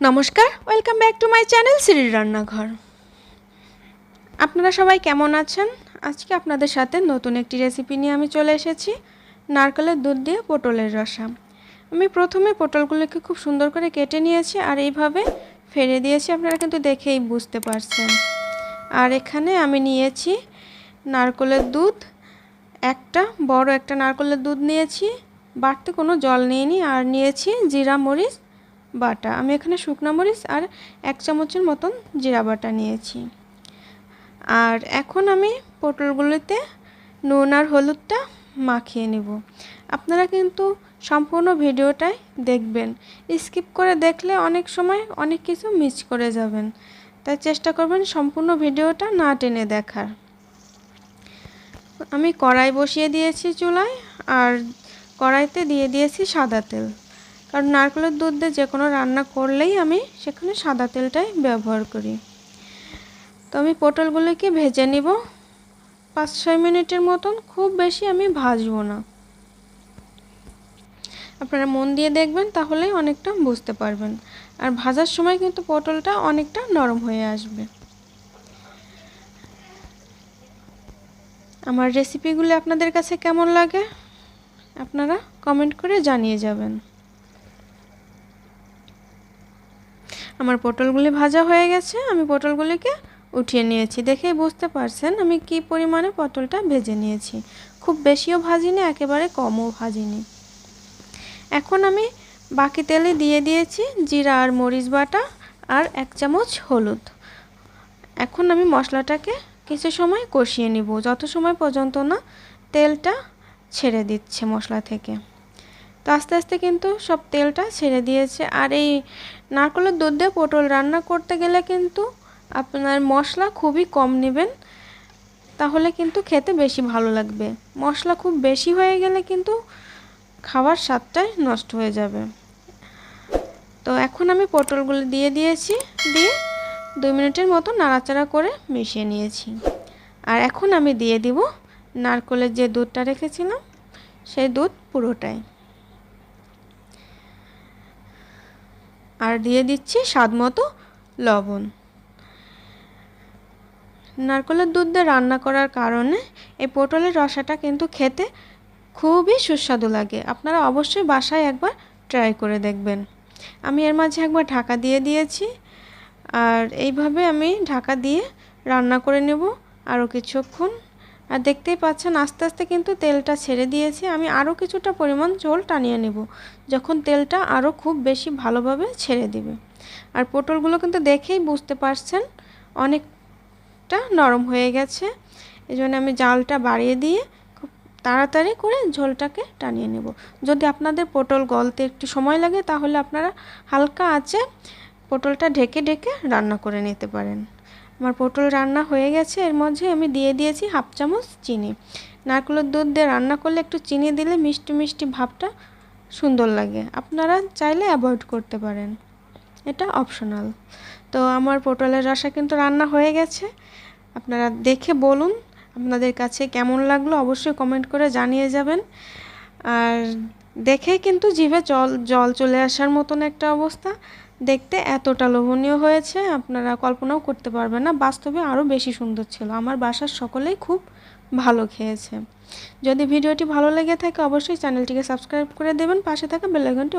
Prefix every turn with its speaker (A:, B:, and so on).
A: নমস্কার welcome back to my channel সিরির রান্নাঘর আপনারা সবাই কেমন আছেন? আজকে আপনাদের সাথে নতুন একটি রেসিপি নিয়ে আমি চলে এসেছি, নারকেলের দুধ দিয়ে পটলের রসা। আমি প্রথমে পটলগুলোকে খুব সুন্দর করে কেটে নিয়েছি, আর এইভাবে ফেলে দিয়েছি, আপনারা কিন্তু দেখেই বুঝতে পারছেন। আর এখানে আমি নিয়েছি নারকেলের দুধ, একটা, বড় একটা নারকেলের দুধ নিয়েছি, বাড়তে কোনো জল নিইনি, আর নিয়েছি জিরা মরিচ বাটা। আমি এখানে শুকনো মরিচ আর এক চামচের মতন জিরা বাটা নিয়েছি। আর এখন আমি পটলগুলোতে নুন আর হলুদটা মাখিয়ে নেব। আপনারা কিন্তু সম্পূর্ণ ভিডিওটাই দেখবেন। স্কিপ করে দেখলে অনেক সময় অনেক কিছু মিস করে যাবেন। তাই চেষ্টা করবেন সম্পূর্ণ ভিডিওটা না টেনে দেখার। আমি কড়াই বসিয়ে দিয়েছি চুলায় আর কড়াইতে দিয়ে দিয়েছি সাদা তেল। কারণ নারকেলের দুধ দিয়ে যে কোনো রান্না করলেই আমি সেখানে সাদা তেলটাই ব্যবহার করি। তো আমি পটলগুলোকে ভেজে নিব। পাঁচ ছয় মিনিটের মতন খুব বেশি আমি ভাজবো না। আপনারা মন দিয়ে দেখবেন, তাহলেই অনেকটা বুঝতে পারবেন। আর ভাজার সময় কিন্তু পটলটা অনেকটা নরম হয়ে আসবে। আমার রেসিপিগুলো আপনাদের কাছে কেমন লাগে? আপনারা কমেন্ট করে জানিয়ে যাবেন। আমার পটলগুলি ভাজা হয়ে গেছে, আমি পটলগুলিকে উঠিয়ে নিয়েছি। দেখেই বুঝতে পারছেন আমি কি পরিমাণে পটলটা ভেজে নিয়েছি। খুব বেশিও ভাজিনি, একেবারে কমও ভাজিনি। এখন আমি বাকি তেলে দিয়ে দিয়েছি জিরা আর মরিচ বাটা আর এক চামচ হলুদ। এখন আমি মশলাটাকে কিছু সময় কষিয়ে নিব, যত সময় পর্যন্ত না তেলটা ছেড়ে দিচ্ছে মশলা থেকে। তো আস্তে আস্তে কিন্তু সব তেলটা ছেড়ে দিয়েছে। আর এই নারকেলের দুধ দিয়ে পটল রান্না করতে গেলে কিন্তু আপনার মশলা খুবই কম নেবেন, তাহলে কিন্তু খেতে বেশি ভালো লাগবে। মশলা খুব বেশি হয়ে গেলে কিন্তু খাওয়ার স্বাদটাই নষ্ট হয়ে যাবে। তো এখন আমি পটলগুলো দিয়ে দিয়েছি, দিয়ে দুই মিনিটের মতো নাড়াচাড়া করে মিশিয়ে নিয়েছি। আর এখন আমি দিয়ে দিব নারকেলের যে দুধটা রেখেছিলাম, সেই দুধ পুরোটাই। আর দিয়ে দিচ্ছি স্বাদ মতো লবণ। নারকেলের দুধ দিয়ে রান্না করার কারণে এই পটলের রসাটা কিন্তু খেতে খুবই সুস্বাদু লাগে। আপনারা অবশ্যই বাসায় একবার ট্রাই করে দেখবেন। আমি এর মাঝে একবার ঢাকা দিয়ে দিয়েছি আর এইভাবে আমি ঢাকা দিয়ে রান্না করে নেব আরও কিছুক্ষণ। আর দেখতেই পাচ্ছেন, আস্তে আস্তে কিন্তু তেলটা ছেড়ে দিয়েছি। আমি আরও কিছুটা পরিমাণ ঝোল টানিয়ে নেব, যখন তেলটা আরও খুব বেশি ভালোভাবে ছেড়ে দিবে। আর পটলগুলো কিন্তু দেখেই বুঝতে পারছেন, অনেকটা নরম হয়ে গেছে। এই জন্য আমি জালটা বাড়িয়ে দিয়ে খুব তাড়াতাড়ি করে ঝোলটাকে টানিয়ে নেব। যদি আপনাদের পটল গলতে একটু সময় লাগে, তাহলে আপনারা হালকা আঁচে পটলটা ঢেকে ঢেকে রান্না করে নিতে পারেন। আমার পটল রান্না হয়ে গেছে, এর মধ্যে আমি দিয়ে দিয়েছি হাফ চামচ চিনি। নারকেলের দুধ দিয়ে রান্না করলে একটু চিনি দিলে মিষ্টি মিষ্টি ভাবটা সুন্দর লাগে। আপনারা চাইলে অ্যাভয়েড করতে পারেন। এটা অপশনাল তো আমার পটলের রসা কিন্তু রান্না হয়ে গেছে। আপনারা দেখে বলুন, আপনাদের কাছে কেমন লাগল অবশ্যই কমেন্ট করে জানিয়ে যাবেন। আর দেখে কিন্তু জিভে জল জল চলে আসার মতন একটা অবস্থা। দেখতে এতটা লোভনীয় হয়েছে, আপনারা কল্পনাও করতে পারবেন না। বাস্তবে আরও বেশি সুন্দর ছিল। আমার বাসার সকলেই খুব ভালো খেয়েছে। যদি ভিডিওটি ভালো লেগে থাকে, অবশ্যই চ্যানেলটিকে সাবস্ক্রাইব করে দেবেন। পাশে থাকা বেলাইকনটি